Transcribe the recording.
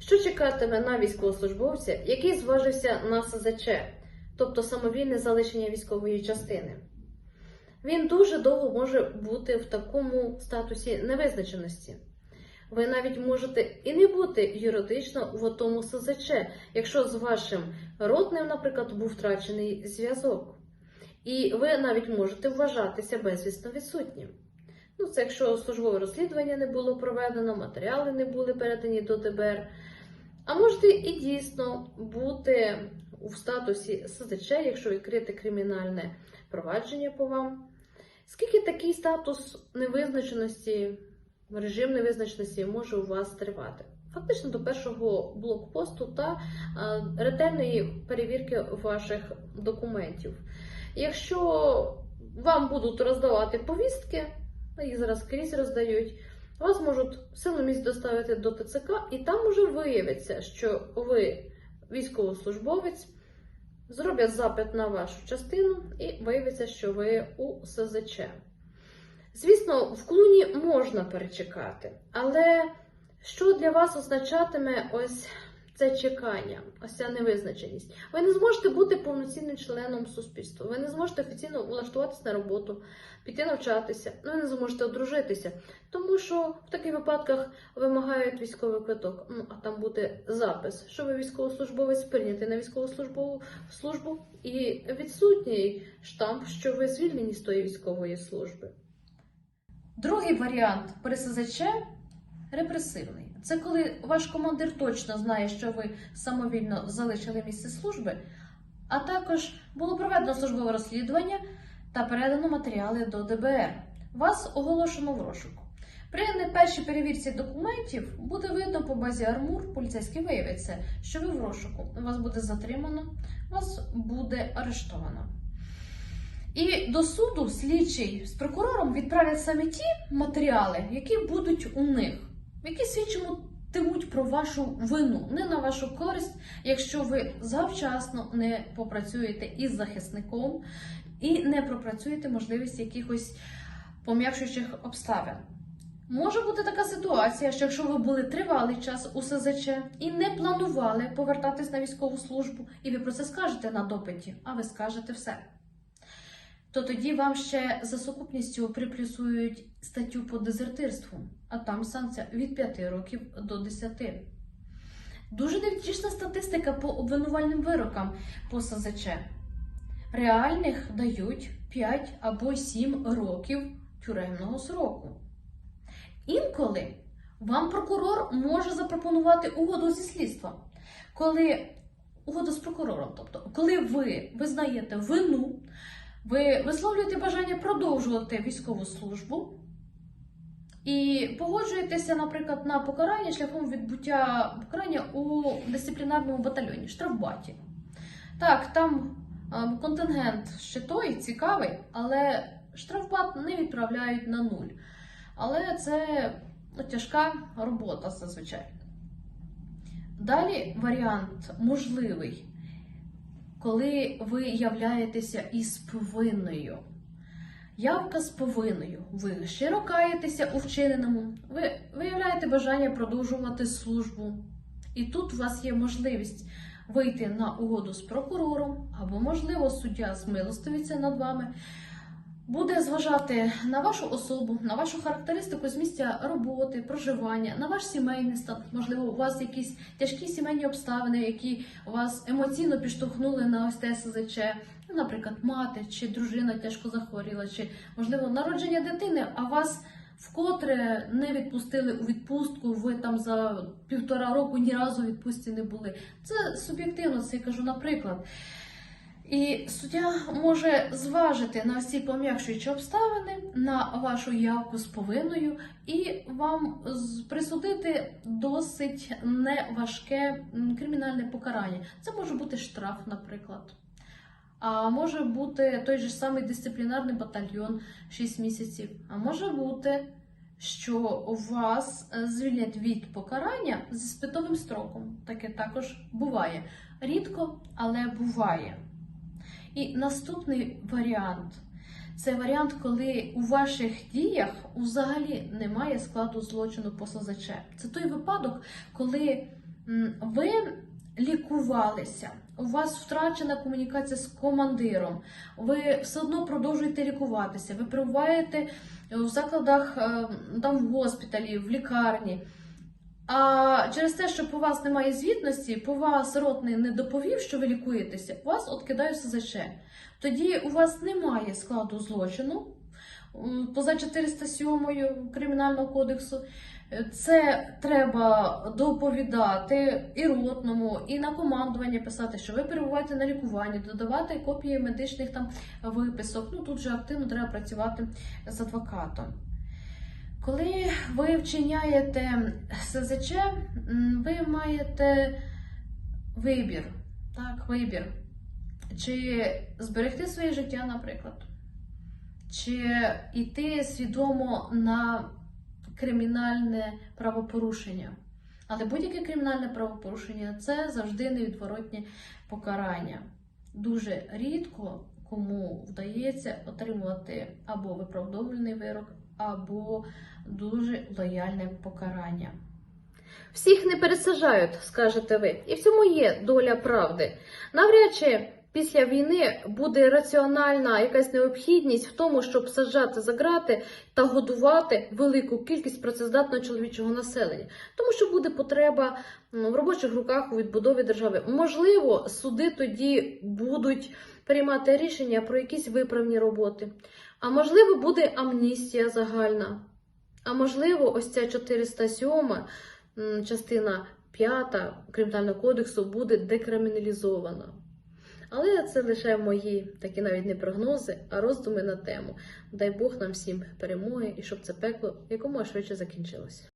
Що чекатиме на військовослужбовця, який зважився на СЗЧ, тобто самовільне залишення військової частини? Він дуже довго може бути в такому статусі невизначеності. Ви навіть можете і не бути юридично в тому СЗЧ, якщо з вашим родним, наприклад, був втрачений зв'язок. І ви навіть можете вважатися безвісно відсутнім. Ну, це якщо службове розслідування не було проведено, матеріали не були передані до ДБР. А можете і дійсно бути в статусі СЗЧ, якщо відкрити кримінальне провадження по вам. Скільки такий статус невизначеності, режим невизначеності може у вас тривати? Фактично до першого блокпосту та ретельної перевірки ваших документів. Якщо вам будуть роздавати повістки, їх зараз скрізь роздають, вас можуть силоміць доставити до ТЦК, і там уже виявиться, що ви військовослужбовець, зроблять запит на вашу частину і виявиться, що ви у СЗЧ. Звісно, в клуні можна перечекати, але що для вас означатиме ось це чекання, ось ця невизначеність? Ви не зможете бути повноцінним членом суспільства, ви не зможете офіційно влаштуватися на роботу, піти навчатися, ви не зможете одружитися, тому що в таких випадках вимагають військовий квиток. Ну а там буде запис, що ви військовослужбовець прийнятий на військовослужбову службу і відсутній штамп, що ви звільнені з тої військової служби. Другий варіант при репресивний. Це коли ваш командир точно знає, що ви самовільно залишили місце служби, а також було проведено службове розслідування та передано матеріали до ДБР. Вас оголошено в розшуку. При першій перевірці документів буде видно по базі Армур, поліцейський виявиться, що ви в розшуку. Вас буде затримано, вас буде арештовано. І до суду слідчий з прокурором відправлять саме ті матеріали, які будуть у них, які свідчитимуть про вашу вину, не на вашу користь, якщо ви завчасно не попрацюєте із захисником і не пропрацюєте можливість якихось пом'якшуючих обставин. Може бути така ситуація, що якщо ви були тривалий час у СЗЧ і не планували повертатись на військову службу, і ви про це скажете на допиті, а ви скажете все то тоді вам ще за сукупністю приплюсують статтю по дезертирству, а там санкція від 5 років до 10. Дуже невтішна статистика по обвинувальним вирокам по СЗЧ. Реальних дають 5 або 7 років тюремного сроку. Інколи вам прокурор може запропонувати угоду зі слідством, коли угоду з прокурором, тобто, коли ви визнаєте вину, ви висловлюєте бажання продовжувати військову службу і погоджуєтеся, наприклад, на покарання шляхом відбуття покарання у дисциплінарному батальйоні, штрафбаті. Так, там е, контингент ще той цікавий, але штрафбат не відправляють на нуль. Але це ну, тяжка робота зазвичай. Далі варіант можливий коли ви являєтеся із повинною. Явка з повинною. Ви щиро каєтеся у вчиненому, ви виявляєте бажання продовжувати службу. І тут у вас є можливість вийти на угоду з прокурором, або, можливо, суддя змилостивиться над вами, буде зважати на вашу особу, на вашу характеристику з місця роботи, проживання, на ваш сімейний стан. Можливо, у вас якісь тяжкі сімейні обставини, які вас емоційно підштовхнули на ось те СЗЧ. Ну, Наприклад, мати чи дружина тяжко захворіла, чи можливо народження дитини, а вас вкотре не відпустили у відпустку. Ви там за півтора року ні разу відпустці не були. Це суб'єктивно, це я кажу, наприклад. І суддя може зважити на всі пом'якшуючі обставини, на вашу явку з повинною, і вам присудити досить неважке кримінальне покарання. Це може бути штраф, наприклад. А може бути той же самий дисциплінарний батальйон 6 місяців. А може бути, що вас звільнять від покарання зі спитовим строком. Таке також буває. Рідко, але буває. І наступний варіант це варіант, коли у ваших діях взагалі немає складу злочину по СЗЧ. Це той випадок, коли ви лікувалися, у вас втрачена комунікація з командиром, ви все одно продовжуєте лікуватися, ви перебуваєте в закладах е, там в госпіталі, в лікарні. А через те, що по вас немає звітності, по вас ротний не доповів, що ви лікуєтеся, вас откидають СЗЧ. Тоді у вас немає складу злочину поза 407 Кримінального кодексу. Це треба доповідати і ротному, і на командування писати, що ви перебуваєте на лікуванні, додавати копії медичних там виписок. Ну тут вже активно треба працювати з адвокатом. Коли ви вчиняєте СЗЧ, ви маєте вибір. Так, вибір. Чи зберегти своє життя, наприклад, чи йти свідомо на кримінальне правопорушення. Але будь-яке кримінальне правопорушення це завжди невідворотнє покарання. Дуже рідко кому вдається отримувати або виправдовувальний вирок, або дуже лояльне покарання. Всіх не пересажають, скажете ви, і в цьому є доля правди. Навряд чи після війни буде раціональна якась необхідність в тому, щоб саджати за грати та годувати велику кількість працездатного чоловічого населення, тому що буде потреба в робочих руках у відбудові держави. Можливо, суди тоді будуть приймати рішення про якісь виправні роботи. А можливо, буде амністія загальна. А можливо, ось ця 407 частина 5 Кримінального кодексу буде декриміналізована. Але це лише мої такі навіть не прогнози, а роздуми на тему. Дай Бог нам всім перемоги і щоб це пекло якомога швидше закінчилось.